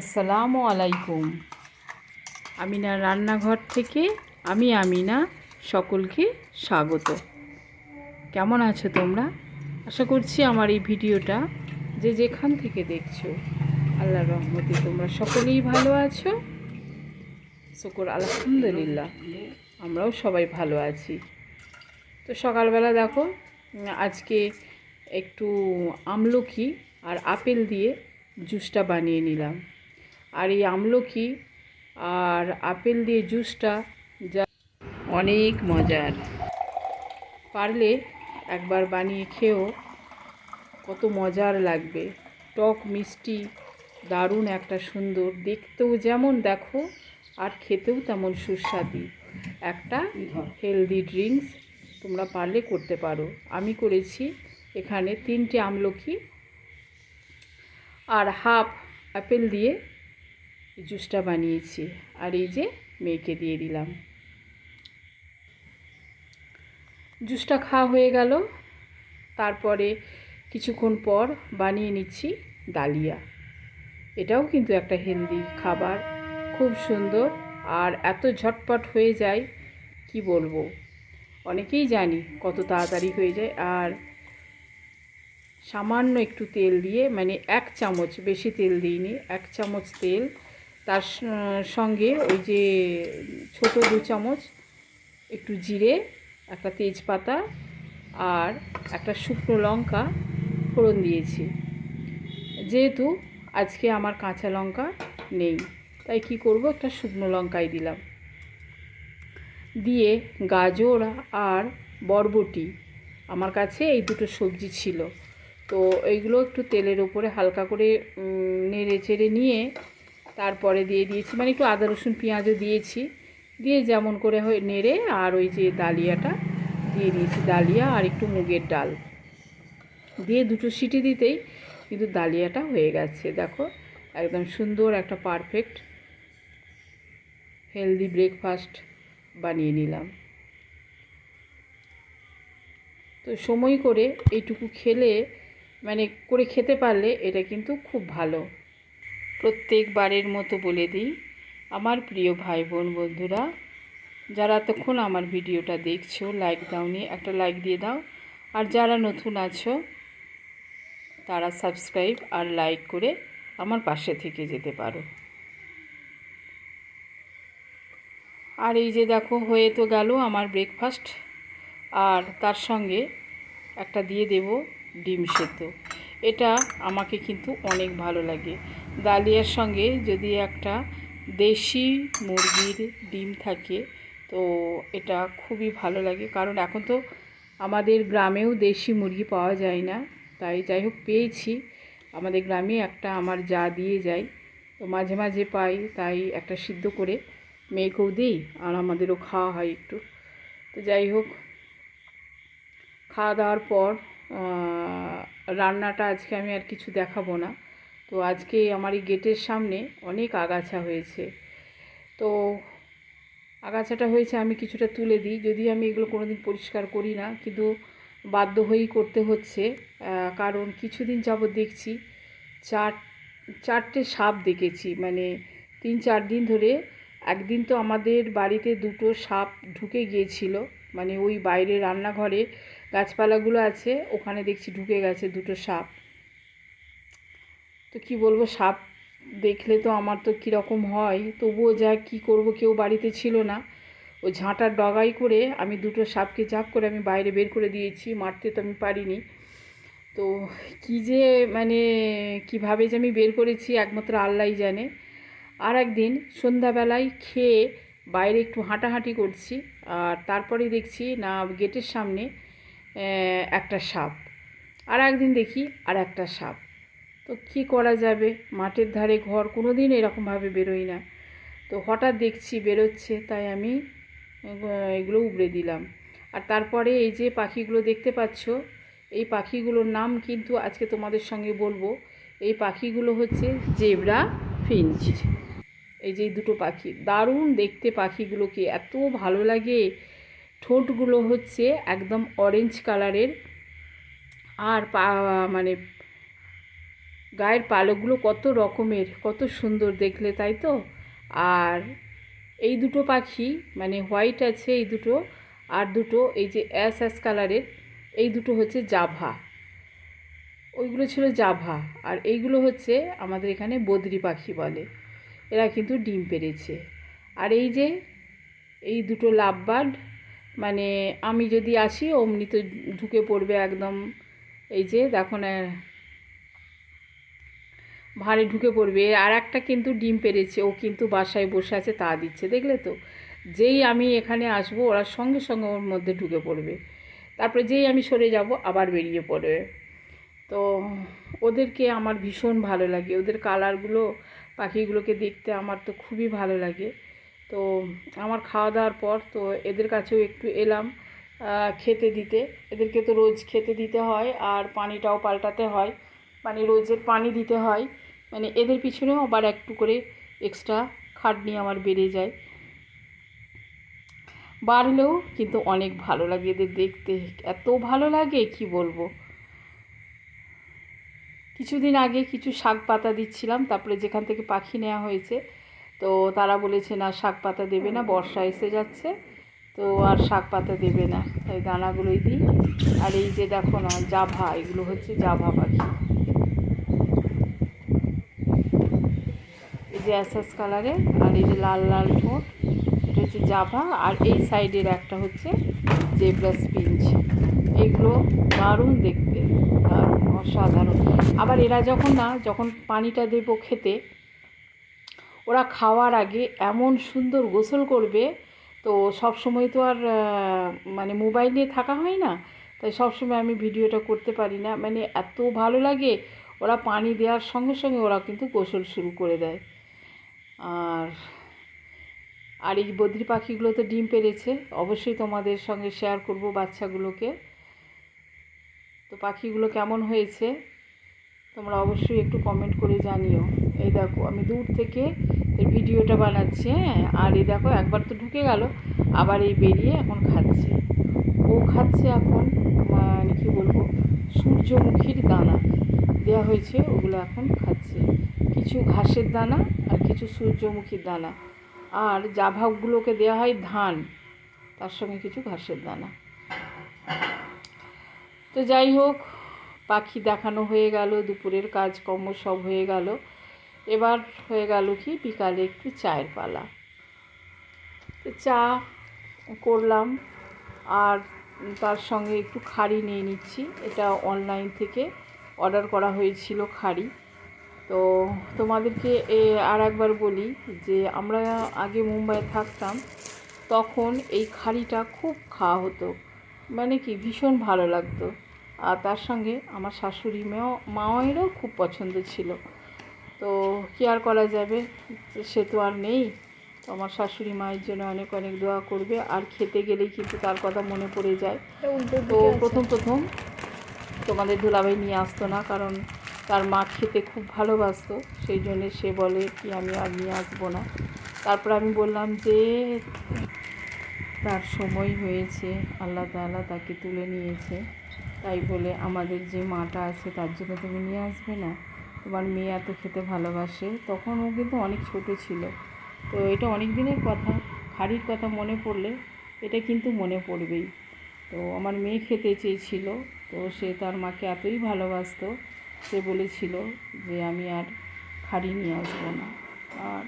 আসসালামু আলাইকুম। আমিনা রান্নাঘর থেকে আমি আমিনা সকলকে স্বাগত। কেমন আছো তোমরা? আশা করছি আমার এই ভিডিওটা যে যেখান থেকে দেখছ, আল্লাহর রহমতে তোমরা সকলেই ভালো আছো। শুকর, আলহামদুলিল্লাহ, আমরাও সবাই ভালো আছি। তো সকালবেলা দেখো, আজকে একটু আমলকি আর আপেল দিয়ে জুসটা বানিয়ে নিলাম। আর এই আমলকি আর আপেল দিয়ে জুসটা যা অনেক মজার। পারলে একবার বানিয়ে খেও কত মজার লাগবে। টক মিষ্টি, দারুণ একটা সুন্দর, দেখতেও যেমন দেখো আর খেতেও তেমন সুস্বাদু। একটা হেলদি ড্রিঙ্কস তোমরা পারলে করতে পারো। আমি করেছি এখানে তিনটে আমলকি আর হাফ অ্যাপেল দিয়ে জুসটা বানিয়েছি আর এই যে মেয়েকে দিয়ে দিলাম। জুসটা খাওয়া হয়ে গেল। তারপরে কিছুক্ষণ পর বানিয়ে নিচ্ছি ডালিয়া। এটাও কিন্তু একটা হেলদি খাবার, খুব সুন্দর আর এত ঝটপট হয়ে যায়, কি বলব? অনেকেই জানি কত তাড়াতাড়ি হয়ে যায় আর সামান্য একটু তেল দিয়ে মানে এক চামচ, বেশি তেল দিইনি, এক চামচ তেল তার সঙ্গে ওই যে ছোট দু চামচ একটু জিরে, একটা তেজপাতা আর একটা শুকনো লঙ্কা ফোড়ন দিয়েছি। যেহেতু আজকে আমার কাঁচা লঙ্কা নেই, তাই কি করব? একটা শুকনো লঙ্কাই দিলাম। দিয়ে গাজর আর বরবটি, আমার কাছে এই দুটো সবজি ছিল। তো এইগুলো একটু তেলের ওপরে হালকা করে নেড়ে চেড়ে নিয়ে তারপরে দিয়ে দিয়েছি মানে একটু আদা, রসুন, পেঁয়াজও দিয়েছি। দিয়ে যেমন করে হয় নেড়ে আর ওই যে ডালিয়াটা দিয়ে দিয়েছি, ডালিয়া আর একটু মুগের ডাল। দিয়ে দুটো সিটি দিতেই কিন্তু ডালিয়াটা হয়ে গেছে, দেখো, একদম সুন্দর একটা পারফেক্ট হেলদি ব্রেকফাস্ট বানিয়ে নিলাম। তো সময় করে এইটুকু খেলে মানে করে খেতে পারলে এটা কিন্তু খুব ভালো। প্রত্যেকবারের মতো বলে দিই, আমার প্রিয় ভাই বোন বন্ধুরা, যারা এতক্ষণ আমার ভিডিওটা দেখছ লাইক দাওনি, একটা লাইক দিয়ে দাও। আর যারা নতুন আছো, তারা সাবস্ক্রাইব আর লাইক করে আমার পাশে থেকে যেতে পারো। আর এই যে দেখো, হয়ে তো গেল আমার ব্রেকফাস্ট আর তার সঙ্গে একটা দিয়ে দেব ডিম সেদ্ধ। এটা আমাকে কিন্তু অনেক ভালো লাগে। ডালিয়ার সঙ্গে যদি একটা দেশি মুরগির ডিম থাকে, তো এটা খুবই ভালো লাগে। কারণ এখন তো আমাদের গ্রামেও দেশি মুরগি পাওয়া যায় না। তাই যাই হোক, পেয়েছি। আমাদের গ্রামে একটা আমার যা দিয়ে যায়। তো মাঝে মাঝে পাই, তাই একটা সিদ্ধ করে মেয়েকেও দিই আর আমাদেরও খাওয়া হয় একটু। তো যাই হোক, খাওয়া দাওয়ার পর রান্নাটা আজকে আমি আর কিছু দেখাবো না। তো আজকে আমার এই গেটের সামনে অনেক আগাছা হয়েছে। তো আগাছাটা হয়েছে আমি কিছুটা তুলে দিই। যদি আমি এগুলো কোনোদিন পরিষ্কার করি না, কিন্তু বাধ্য হয়েই করতে হচ্ছে। কারণ কিছুদিন যাবৎ দেখছি চার, চারটে সাপ দেখেছি। মানে তিন, চার দিন ধরে একদিন তো আমাদের বাড়িতে দুটো সাপ ঢুকে গিয়েছিল। মানে ওই বাইরে রান্নাঘরে গাছপালাগুলো আছে, ওখানে দেখছি ঢুকে গেছে দুটো সাপ। তো কি বলব, সাপ দেখলে তো আমার তো কীরকম হয়, তবুও যা কি করব, কেউ বাড়িতে ছিল না। ও ঝাঁটার ডগাই করে আমি দুটো সাপকে জাপ করে আমি বাইরে বের করে দিয়েছি, মারতে তো আমি পারিনি। তো কি যে মানে কীভাবে যে আমি বের করেছি একমাত্র আল্লাহই জানে। আর একদিন সন্ধ্যাবেলায় খেয়ে বাইরে একটু হাঁটাহাঁটি করছি, আর তারপরে দেখছি না গেটের সামনে একটা সাপ। আর একদিন দেখি আর একটা সাপ। তো কি করা যাবে? মাঠের ধারে ঘর কোনো দিন এরকমভাবে বেরোই না। তো হঠাৎ দেখছি বেরোচ্ছে, তাই আমি এগুলো উবড়ে দিলাম। আর তারপরে এই যে পাখিগুলো দেখতে পাচ্ছ, এই পাখিগুলোর নাম কিন্তু আজকে তোমাদের সঙ্গে বলব। এই পাখিগুলো হচ্ছে জেবরা ফিঞ্চ। এই যে দুটো পাখি, দারুণ দেখতে পাখিগুলোকে। এত ভালো লাগে। ঠোঁটগুলো হচ্ছে একদম অরেঞ্জ কালারের আর পা মানে গায়ের পালকগুলো কত রকমের, কত সুন্দর দেখলে, তাই তো? আর এই দুটো পাখি মানে হোয়াইট আছে এই দুটো, আর দুটো এই যে অ্যাশ অ্যাস কালারের এই দুটো হচ্ছে জাভা। ওইগুলো ছিল জাভা, আর এইগুলো হচ্ছে আমাদের এখানে বদ্রি পাখি বলে। এরা কিন্তু ডিম পেড়েছে। আর এই যে, এই দুটো লাভবার্ড মানে আমি যদি আসি, অমনি তো ঢুকে পড়বে একদম এই যে, দেখো না ভাঁড়ে ঢুকে পড়বে। আর একটা কিন্তু ডিম পেরেছে, ও কিন্তু বাসায় বসে আছে, তা দিচ্ছে, দেখলে তো? যেই আমি এখানে আসব, ওরা সঙ্গে সঙ্গে ওর মধ্যে ঢুকে পড়বে। তারপরে যেই আমি সরে যাব, আবার বেরিয়ে পড়বে। তো ওদেরকে আমার ভীষণ ভালো লাগে। ওদের কালারগুলো পাখিগুলোকে দেখতে আমার তো খুবই ভালো লাগে। তো আমার খাওয়া দাওয়ার পর তো এদের কাছেও একটু এলাম খেতে দিতে। এদেরকে তো রোজ খেতে দিতে হয় আর পানিটাও পাল্টাতে হয়। মানে রোজের পানি দিতে হয়। মানে এদের পিছনেও আবার একটু করে এক্সট্রা খাটনি আমার বেড়ে যায়। বাড়লেও কিন্তু অনেক ভালো লাগে এদের দেখতে। এত ভালো লাগে, কি বলব? কিছুদিন আগে কিছু শাক পাতা দিচ্ছিলাম, তারপরে যেখান থেকে পাখি নেওয়া হয়েছে তো তারা বলেছে, না, শাক পাতা দেবে না, বর্ষা এসে যাচ্ছে। তো আর শাক পাতা দেবে না। তাই দানাগুলোই দিই। আর এই যে দেখো না, জাভা, এগুলো হচ্ছে জাভা পাখি। এই যে অ্যাসাস কালারে, আর এই যে লাল লাল ঠোঁট, এটা হচ্ছে জাভা। আর এই সাইডের একটা হচ্ছে জেব্রা স্পিঞ্চ। এগুলো দারুণ দেখতে দারুণ অসাধারণ। আবার এরা যখন না, যখন পানিটা দেবো খেতে ওরা খাওয়ার আগে এমন সুন্দর গোসল করবে, তো সব সময় তো আর মানে মোবাইল নিয়ে থাকা হয় না, তাই সবসময় আমি ভিডিওটা করতে পারি না। মানে এত ভালো লাগে, ওরা পানি দেওয়ার সঙ্গে সঙ্গে ওরা কিন্তু গোসল শুরু করে দেয়। আর আর এই বদ্রি পাখিগুলো তো ডিম পেরেছে, অবশ্যই তোমাদের সঙ্গে শেয়ার করব বাচ্চাগুলোকে। তো পাখিগুলো কেমন হয়েছে, তোমরা অবশ্যই একটু কমেন্ট করে জানিও। এই দেখো, আমি দূর থেকে এর ভিডিওটা বানাচ্ছি হ্যাঁ আর এই দেখো একবার তো ঢুকে গেল, আবার এই বেরিয়ে এখন খাচ্ছে। ও খাচ্ছে এখন মানে কী বলব, সূর্যমুখীর দানা। দেওয়া হয়েছে, ওগুলো এখন খাচ্ছে। কিছু ঘাসের দানা আর কিছু সূর্যমুখীর দানা। আর যা জাভাগুলোকে দেওয়া হয় ধান, তার সঙ্গে কিছু ঘাসের দানা। তো যাই হোক, পাখি দেখানো হয়ে গেল, দুপুরের কাজকর্ম সব হয়ে গেল। এবার হয়ে গেল কি? বিকালে একটু চায়ের পালা। তো চা করলাম আর তার সঙ্গে একটু খাড়ি নিয়ে নিচ্ছি। এটা অনলাইন থেকে অর্ডার করা হয়েছিল খাড়ি। তো তোমাদেরকে আর একবার বলি যে আমরা আগে মুম্বাই থাকতাম, তখন এই খাড়িটা খুব খাওয়া হতো। মানে কি? ভীষণ ভালো লাগতো। আর তার সঙ্গে আমার শাশুড়ি মেয়েও মায়েরও খুব পছন্দ ছিল। তো কী আর করা যাবে? সে তো আর নেই। তো আমার শাশুড়ি মায়ের জন্য অনেক অনেক দোয়া করবে। আর খেতে গেলেই কিন্তু তার কথা মনে পড়ে যায়। তো প্রথম প্রথম তোমাদের দুলাভাই নিয়ে আসতো না কারণ তার মা খেতে খুব ভালোবাসতো। সেই জন্যে সে বলে কি আমি আর নিয়ে আসব না। তারপর আমি বললাম যে তার সময় হয়েছে। আল্লাহ তাআলা তাকে তুলে নিয়েছে। তাই বলে আমাদের যে মাটা আছে তার জন্য তুমি নিয়ে আসবে না? তোমার মেয়ে এত খেতে ভালোবাসে, তখন ও কিন্তু অনেক ছোট ছিল। তো এটা অনেক দিনের কথা খাড়ির কথা মনে পড়লে এটা কিন্তু মনে পড়বেই। তো আমার মেয়ে খেতে চেয়েছিল, তো সে তার মাকে এতই ভালোবাসতো, সে বলেছিল যে আমি আর খাড়ি নিয়ে আসব না। আর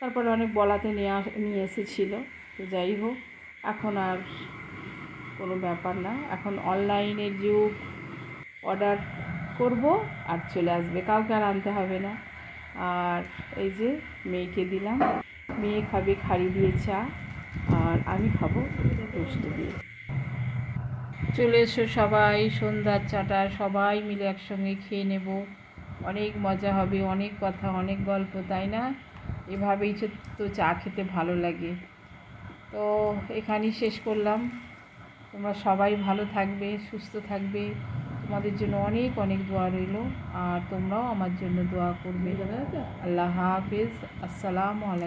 তারপরে অনেক বলাতে নিয়ে নিয়ে এসেছিল। তো যাই হোক, এখন আর কোনো ব্যাপার না। এখন অনলাইনের যুগ অর্ডার করব আর চলে আসবে। কাউকে আর আনতে হবে না। আর এই যে মেয়েকে দিলাম। মেয়ে খাবে খাড়ি দিয়ে চা আর আমি খাব টোস্ট দিয়ে। চলে এসো সবাই, সন্ধ্যার চাটা সবাই মিলে একসঙ্গে খেয়ে নেব। অনেক মজা হবে, অনেক কথা, অনেক গল্প, তাই না? এভাবেই তো- চা খেতে ভালো লাগে। তো এখানেই শেষ করলাম। তোমরা সবাই ভালো থাকবে, সুস্থ থাকবে। তোমাদের জন্য অনেক অনেক দোয়া রইল। আর তোমরাও আমার জন্য দোয়া করবে। আল্লাহ হাফিজ। আসসালামু আলাইকুম।